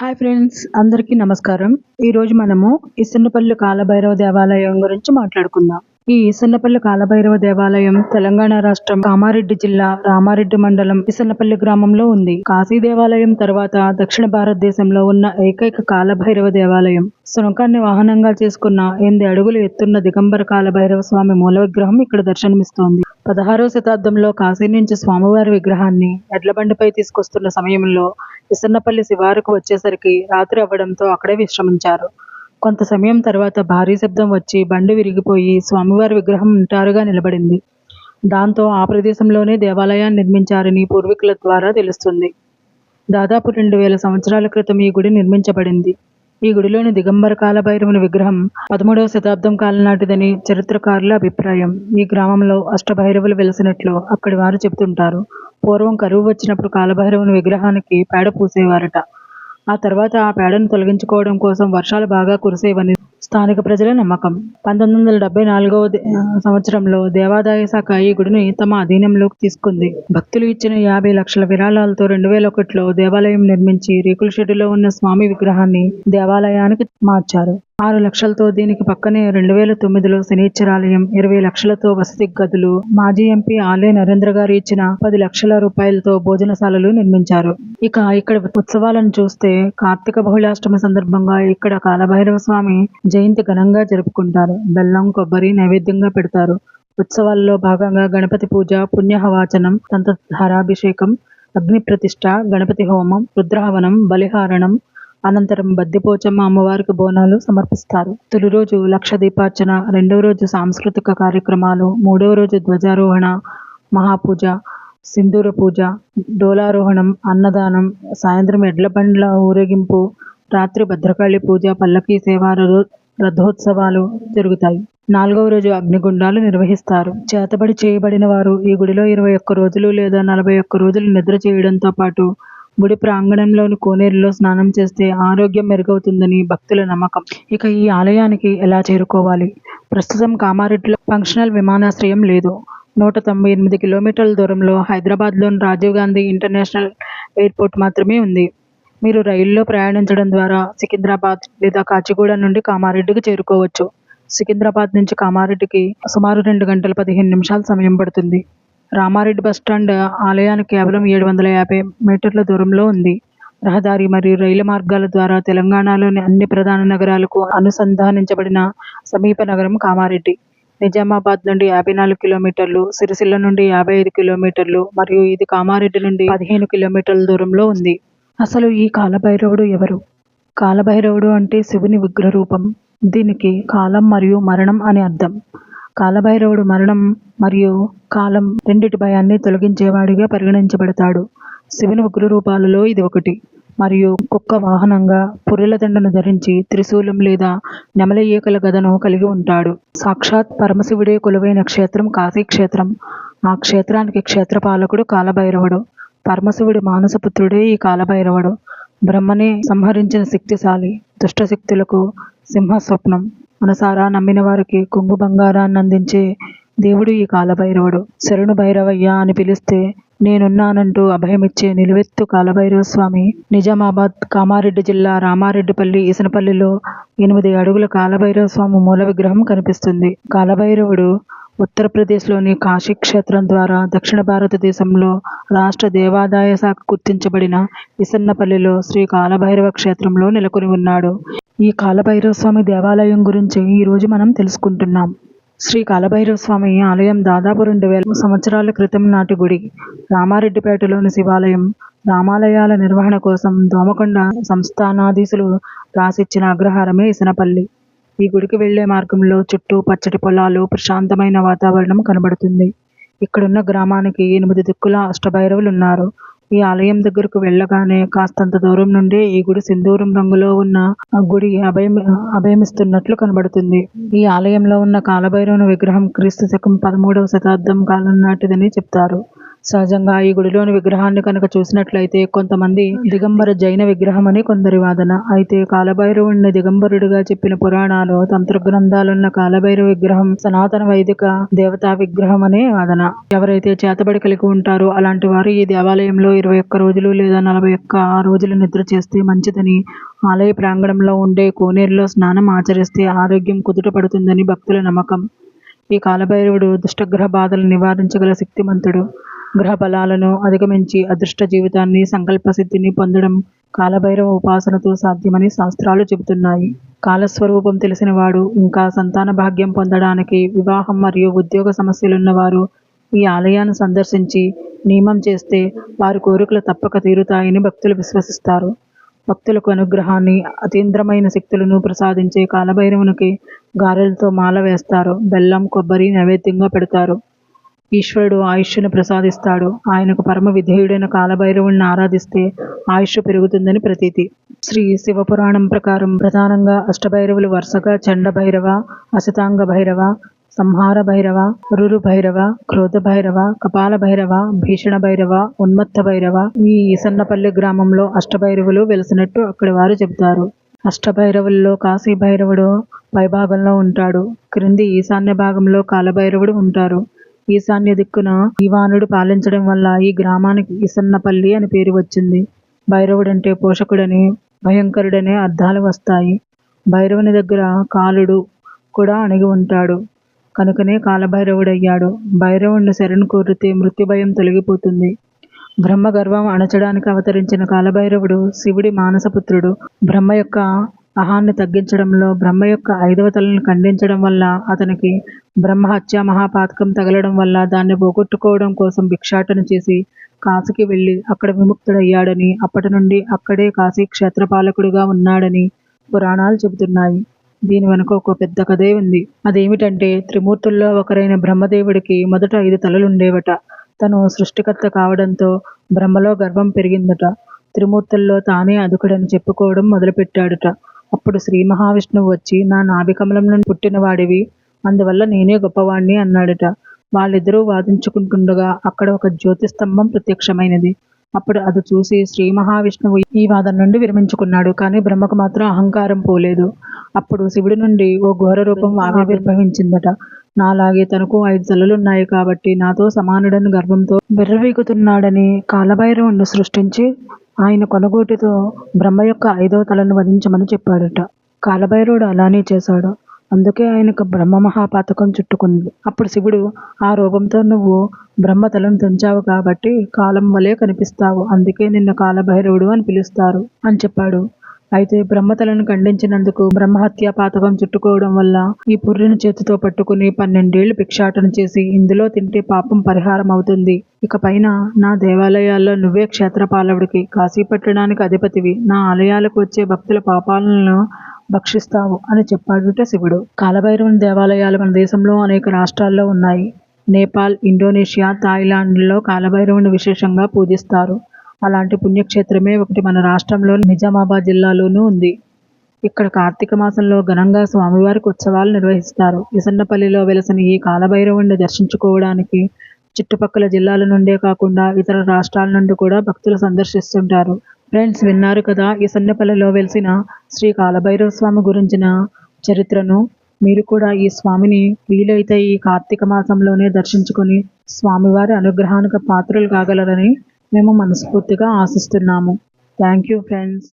Hi friends అందరికీ నమస్కారం. ఈరోజు మనము ఇసన్నపల్లి కాలభైరవ దేవాలయం గురించి మాట్లాడుకుందాం. ఈ ఇసన్నపల్లి కాలభైరవ దేవాలయం తెలంగాణ రాష్ట్రం కామారెడ్డి జిల్లా రామారెడ్డి మండలం ఇసన్నపల్లి గ్రామంలో ఉంది. కాశీ దేవాలయం తర్వాత దక్షిణ భారతదేశంలో ఉన్న ఏకైక కాలభైరవ దేవాలయం. శునకాన్ని వాహనంగా చేసుకున్న ఎనిమిది అడుగులు ఎత్తున్న దిగంబర కాలభైరవ స్వామి మూల విగ్రహం ఇక్కడ దర్శనమిస్తోంది. పదహారవ శతాబ్దంలో కాశీ నుంచి స్వామివారి విగ్రహాన్ని ఎడ్లబండిపై తీసుకొస్తున్న సమయంలో ఇసన్నపల్లి శివారుకు వచ్చేసరికి రాత్రి అవ్వడంతో అక్కడే విశ్రమించారు. కొంత సమయం తర్వాత భారీ శబ్దం వచ్చి బండి విరిగిపోయి స్వామివారి విగ్రహం నిటారుగా నిలబడింది. దాంతో ఆ ప్రదేశంలోనే దేవాలయాన్ని నిర్మించారని పూర్వీకుల ద్వారా తెలుస్తుంది. దాదాపు రెండు వేల సంవత్సరాల క్రితం ఈ గుడి నిర్మించబడింది. ఈ గుడిలోని దిగంబర కాలభైరవుని విగ్రహం పదమూడవ శతాబ్దం కాలం నాటిదని చరిత్రకారుల అభిప్రాయం. ఈ గ్రామంలో అష్టభైరవులు వెలిసినట్లు అక్కడి వారు చెబుతుంటారు. పూర్వం కరువు వచ్చినప్పుడు కాలభైరవుని విగ్రహానికి పేడ పూసేవారట. ఆ తర్వాత ఆ పేడను తొలగించుకోవడం కోసం వర్షాలు బాగా కురిసేవని స్థానిక ప్రజల నమ్మకం. పంతొమ్మిది వందల డెబ్బై నాలుగవ సంవత్సరంలో దేవాదాయ శాఖ ఈ గుడిని తమ అధీనంలోకి తీసుకుంది. భక్తులు ఇచ్చిన యాభై లక్షల విరాళాలతో రెండు వేల ఒకటిలో దేవాలయం నిర్మించి రేకుల షెడ్డులో ఉన్న స్వామి విగ్రహాన్ని దేవాలయానికి మార్చారు. ఆరు లక్షలతో దీనికి పక్కనే రెండు వేల తొమ్మిదిలో శనిచ్చరాలయం ఇరవై లక్షలతో వసతి గదులు మాజీ ఎంపీ ఆలే నరేంద్ర గారు ఇచ్చిన పది లక్షల రూపాయలతో భోజనశాలలు నిర్మించారు. ఇక ఇక్కడ ఉత్సవాలను చూస్తే కార్తీక బహుళాష్టమి సందర్భంగా ఇక్కడ కాలభైరవ స్వామి జయంతి ఘనంగా జరుపుకుంటారు. బెల్లం కొబ్బరి నైవేద్యంగా పెడతారు. ఉత్సవాల్లో భాగంగా గణపతి పూజ పుణ్యహవాచనం తంత్రధారాభిషేకం అగ్ని ప్రతిష్ట గణపతి హోమం రుద్రహవనం బలిహారణం అనంతరం బద్దిపోచమ్మ అమ్మవారికి బోనాలు సమర్పిస్తారు. తొలి రోజు లక్ష దీపార్చన రెండవ రోజు సాంస్కృతిక కార్యక్రమాలు మూడవ రోజు ధ్వజారోహణ మహాపూజ సింధూర పూజ డోలారోహణం అన్నదానం సాయంత్రం ఎడ్ల బండ్ల ఊరేగింపు రాత్రి భద్రకాళి పూజ పల్లకీ సేవ రథోత్సవాలు జరుగుతాయి. నాలుగవ రోజు అగ్నిగుండాలు నిర్వహిస్తారు. చేతబడి చేయబడిన వారు ఈ గుడిలో ఇరవై ఒక్క రోజులు లేదా నలభై ఒక్క రోజులు నిద్ర చేయడంతో పాటు గుడి ప్రాంగణంలోని కోనేరులో స్నానం చేస్తే ఆరోగ్యం మెరుగవుతుందని భక్తుల నమ్మకం. ఇక ఈ ఆలయానికి ఎలా చేరుకోవాలి? ప్రస్తుతం కామారెడ్డిలో ఫంక్షనల్ విమానాశ్రయం లేదు. నూట తొంభై ఎనిమిది కిలోమీటర్ల దూరంలో హైదరాబాద్లోని రాజీవ్ గాంధీ ఇంటర్నేషనల్ ఎయిర్పోర్ట్ మాత్రమే ఉంది. మీరు రైల్లో ప్రయాణించడం ద్వారా సికింద్రాబాద్ లేదా కాచిగూడ నుండి కామారెడ్డికి చేరుకోవచ్చు. సికింద్రాబాద్ నుంచి కామారెడ్డికి సుమారు రెండు గంటల పదిహేను నిమిషాల సమయం పడుతుంది. రామారెడ్డి బస్టాండ్ ఆలయానికి కేవలం ఏడు వందల యాభై మీటర్ల దూరంలో ఉంది. రహదారి మరియు రైలు మార్గాల ద్వారా తెలంగాణలోని అన్ని ప్రధాన నగరాలకు అనుసంధానించబడిన సమీప నగరం కామారెడ్డి. నిజామాబాద్ నుండి యాభై నాలుగు కిలోమీటర్లు సిరిసిల్ల నుండి యాభై ఐదు కిలోమీటర్లు మరియు ఇది కామారెడ్డి నుండి పదిహేను కిలోమీటర్ల దూరంలో ఉంది. అసలు ఈ కాలభైరవుడు ఎవరు? కాలభైరవుడు అంటే శివుని విగ్రహ రూపం. దీనికి కాలం మరియు మరణం అని అర్థం. కాలభైరవుడు మరణం మరియు కాలం రెండిటి భయాన్ని తొలగించేవాడిగా పరిగణించబడతాడు. శివుని ఉగ్ర రూపాలలో ఇది ఒకటి. మరియు కుక్క వాహనంగా పుర్రెల దండను ధరించి త్రిశూలం లేదా నెమల ఈకల గదను కలిగి ఉంటాడు. సాక్షాత్ పరమశివుడే కొలువైన క్షేత్రం కాశీ క్షేత్రం. ఆ క్షేత్రానికి క్షేత్రపాలకుడు కాలభైరవుడు. పరమశివుడి మానసపుత్రుడే ఈ కాలభైరవుడు. బ్రహ్మనే సంహరించిన శక్తిశాలి దుష్ట శక్తులకు సింహ స్వప్నం మనసారా నమ్మిన వారికి కొంగు బంగారాన్ని అందించే దేవుడు ఈ కాలభైరవుడు. శరణు భైరవయ్య అని పిలిస్తే నేనున్నానంటూ అభయమిచ్చే నిలువెత్తు కాలభైరవ స్వామి నిజామాబాద్ కామారెడ్డి జిల్లా రామారెడ్డిపల్లి ఈసనపల్లిలో ఎనిమిది అడుగుల కాలభైరవ స్వామి మూల విగ్రహం కనిపిస్తుంది. కాలభైరవుడు ఉత్తరప్రదేశ్లోని కాశీ క్షేత్రం ద్వారా దక్షిణ భారతదేశంలో రాష్ట్ర దేవాదాయ శాఖ గుర్తించబడిన ఇసన్నపల్లిలో శ్రీ కాలభైరవ క్షేత్రంలో నెలకొని ఉన్నాడు. ఈ కాలభైరవ స్వామి దేవాలయం గురించి ఈరోజు మనం తెలుసుకుంటున్నాం. శ్రీ కాలభైరవ స్వామి ఆలయం దాదాపు రెండు వేల సంవత్సరాల క్రితం నాటి గుడి. రామారెడ్డిపేటలోని శివాలయం రామాలయాల నిర్వహణ కోసం దోమకొండ సంస్థానాధీశులు రాసిచ్చిన అగ్రహారమే ఇసనపల్లి ఈ గుడికి వెళ్ళే మార్గంలో చుట్టూ పచ్చటి పొలాలు ప్రశాంతమైన వాతావరణం కనబడుతుంది. ఇక్కడున్న గ్రామానికి ఎనిమిది దిక్కుల అష్టభైరవులు ఉన్నారు ఈ ఆలయం దగ్గరకు వెళ్ళగానే కాస్తంత దూరం నుండి ఈ గుడి సింధూరం రంగులో ఉన్న ఆ గుడి అభయం అభయమిస్తున్నట్లు కనబడుతుంది. ఈ ఆలయంలో ఉన్న కాలభైరవుని విగ్రహం క్రీస్తు శకం పదమూడవ శతాబ్దం కాలం నాటిదని చెప్తారు. సహజంగా ఈ గుడిలోని విగ్రహాన్ని కనుక చూసినట్లయితే కొంతమంది దిగంబర జైన విగ్రహం అని కొందరి వాదన. అయితే కాలభైరవుడిని దిగంబరుడిగా చెప్పిన పురాణాలు తంత్ర గ్రంథాలున్న కాలభైరవ విగ్రహం సనాతన వైదిక దేవతా విగ్రహం అనే వాదన. ఎవరైతే చేతబడి కలిగి ఉంటారో అలాంటి వారు ఈ దేవాలయంలో ఇరవై ఒక్క రోజులు లేదా నలభై ఒక్క రోజులు నిద్ర చేస్తే మంచిదని ఆలయ ప్రాంగణంలో ఉండే కోనేరులో స్నానం ఆచరిస్తే ఆరోగ్యం కుదుట పడుతుందని భక్తుల నమ్మకం. ఈ కాలభైరవుడు దుష్టగ్రహ బాధలు నివారించగల శక్తిమంతుడు. గ్రహ బలాలను అధిగమించి అదృష్ట జీవితాన్ని సంకల్ప సిద్ధిని పొందడం కాలభైరవ ఉపాసనతో సాధ్యమని శాస్త్రాలు చెబుతున్నాయి. కాలస్వరూపం తెలిసినవాడు ఇంకా సంతాన భాగ్యం పొందడానికి వివాహం మరియు ఉద్యోగ సమస్యలున్నవారు ఈ ఆలయాన్ని సందర్శించి నియమం చేస్తే వారి కోరికలు తప్పక తీరుతాయని భక్తులు విశ్వసిస్తారు. భక్తులకు అనుగ్రహాన్ని అతీంద్రమైన శక్తులను ప్రసాదించే కాలభైరవునికి గారెలతో మాల వేస్తారు. బెల్లం కొబ్బరి నైవేద్యంగా పెడతారు. ఈశ్వరుడు ఆయుష్ను ప్రసాదిస్తాడు. ఆయనకు పరమ విధేయుడైన కాలభైరవుణ్ణి ఆరాధిస్తే ఆయుష్ పెరుగుతుందని ప్రతీతి. శ్రీ శివపురాణం ప్రకారం ప్రధానంగా అష్టభైరవులు వరుసగా చండ భైరవ అసితాంగ భైరవ సంహార భైరవ రురు భైరవ క్రోధ భైరవ కపాల భైరవ భీషణ భైరవ ఉన్మత్త భైరవ ఈ ఈసన్నపల్లి గ్రామంలో అష్టభైరవులు వెలిసినట్టు అక్కడి వారు చెబుతారు. అష్టభైరవుల్లో కాశీ భైరవుడు పైభాగంలో ఉంటాడు. క్రింది ఈశాన్య భాగంలో కాలభైరవుడు ఉంటారు. ఈశాన్య దిక్కున ఈవానుడు పాలించడం వల్ల ఈ గ్రామానికి ఈసన్నపల్లి అని పేరు వచ్చింది. భైరవుడంటే పోషకుడని భయంకరుడనే అర్థాలు వస్తాయి. భైరవుని దగ్గర కాలుడు కూడా అణిగి ఉంటాడు. కనుకనే కాలభైరవుడయ్యాడు. భైరవుణ్ణి శరణు కోరితే మృత్యు భయం తొలగిపోతుంది. బ్రహ్మ గర్వం అణచడానికి అవతరించిన కాలభైరవుడు శివుడి మానసపుత్రుడు. బ్రహ్మ యొక్క అహాన్ని తగ్గించడంలో బ్రహ్మ యొక్క ఐదవ తలను ఖండించడం వల్ల అతనికి బ్రహ్మ హత్య మహాపాతకం తగలడం వల్ల దాన్ని పోగొట్టుకోవడం కోసం భిక్షాటన చేసి కాశీకి వెళ్ళి అక్కడ విముక్తుడయ్యాడని అప్పటి నుండి అక్కడే కాశీ క్షేత్రపాలకుడిగా ఉన్నాడని పురాణాలు చెబుతున్నాయి. దీని వెనుక ఒక పెద్ద కథే ఉంది. అదేమిటంటే త్రిమూర్తుల్లో ఒకరైన బ్రహ్మదేవుడికి మొదట ఐదు తలలుండేవట. తను సృష్టికర్త కావడంతో బ్రహ్మలో గర్వం పెరిగిందట. త్రిమూర్తుల్లో తానే అదుకుడని చెప్పుకోవడం మొదలుపెట్టాడట. అప్పుడు శ్రీ మహావిష్ణువు వచ్చి నా నాభికమలం నుండి పుట్టినవాడివి అందువల్ల నేనే గొప్పవాణ్ణి అన్నాడట. వాళ్ళిద్దరూ వాదించుకుంటుండగా అక్కడ ఒక జ్యోతిస్తంభం ప్రత్యక్షమైనది. అప్పుడు అది చూసి శ్రీ మహావిష్ణువు ఈ వాదన నుండి విరమించుకున్నాడు కానీ బ్రహ్మకు మాత్రం అహంకారం పోలేదు. అప్పుడు శివుడి నుండి ఓ ఘోర రూపం ఆవిర్భవించిందట. నాలాగే తనకు ఐదు తలలున్నాయి కాబట్టి నాతో సమానుడని గర్వంతో విర్రవీగుతున్నాడని కాలభైరవుణ్ణి సృష్టించి ఆయన కొనగోటితో బ్రహ్మ యొక్క ఐదవ తలను వధించమని చెప్పాడట. కాలభైరవుడు అలానే చేశాడు. అందుకే ఆయనకు బ్రహ్మ మహాపాతకం చుట్టుకుంది. అప్పుడు శివుడు ఆ రూపంతో నువ్వు బ్రహ్మ తలను తెంచావు కాబట్టి కాలం వలె కనిపిస్తావు. అందుకే నిన్ను కాలభైరవుడు అని పిలుస్తారు అని చెప్పాడు. అయితే బ్రహ్మతలను ఖండించినందుకు బ్రహ్మహత్య పాతకం చుట్టుకోవడం వల్ల ఈ పుర్రిని చేతితో పట్టుకుని పన్నెండేళ్ళు భిక్షాటన చేసి ఇందులో తింటే పాపం పరిహారం అవుతుంది ఇక పైన నా దేవాలయాల్లో నువ్వే క్షేత్రపాలవుడికి కాశీ పట్టణానికి అధిపతివి. నా ఆలయాలకు వచ్చే భక్తుల పాపాలను భక్షిస్తావు అని చెప్పాడుట శివుడు. కాలభైరవుని దేవాలయాలు మన దేశంలో అనేక రాష్ట్రాల్లో ఉన్నాయి. నేపాల్ ఇండోనేషియా థాయిలాండ్లో కాలభైరవుని విశేషంగా పూజిస్తారు. అలాంటి పుణ్యక్షేత్రమే ఒకటి మన రాష్ట్రంలో నిజామాబాద్ జిల్లాలోనూ ఉంది. ఇక్కడ కార్తీక మాసంలో ఘనంగా స్వామివారికి ఉత్సవాలు నిర్వహిస్తారు. ఇసన్నపల్లిలో వెలసిన ఈ కాలభైరవుణ్ణి దర్శించుకోవడానికి చుట్టుపక్కల జిల్లాల నుండే కాకుండా ఇతర రాష్ట్రాల నుండి కూడా భక్తులు సందర్శిస్తుంటారు. ఫ్రెండ్స్ విన్నారు కదా ఇసన్నపల్లిలో వెలిసిన శ్రీ కాలభైరవ స్వామి గురించిన చరిత్రను. మీరు కూడా ఈ స్వామిని వీలైతే ఈ కార్తీక మాసంలోనే దర్శించుకొని స్వామివారి అనుగ్రహానికి పాత్రలు కాగలరని మేము మనస్ఫూర్తిగా ఆశిస్తున్నాము. Thank you friends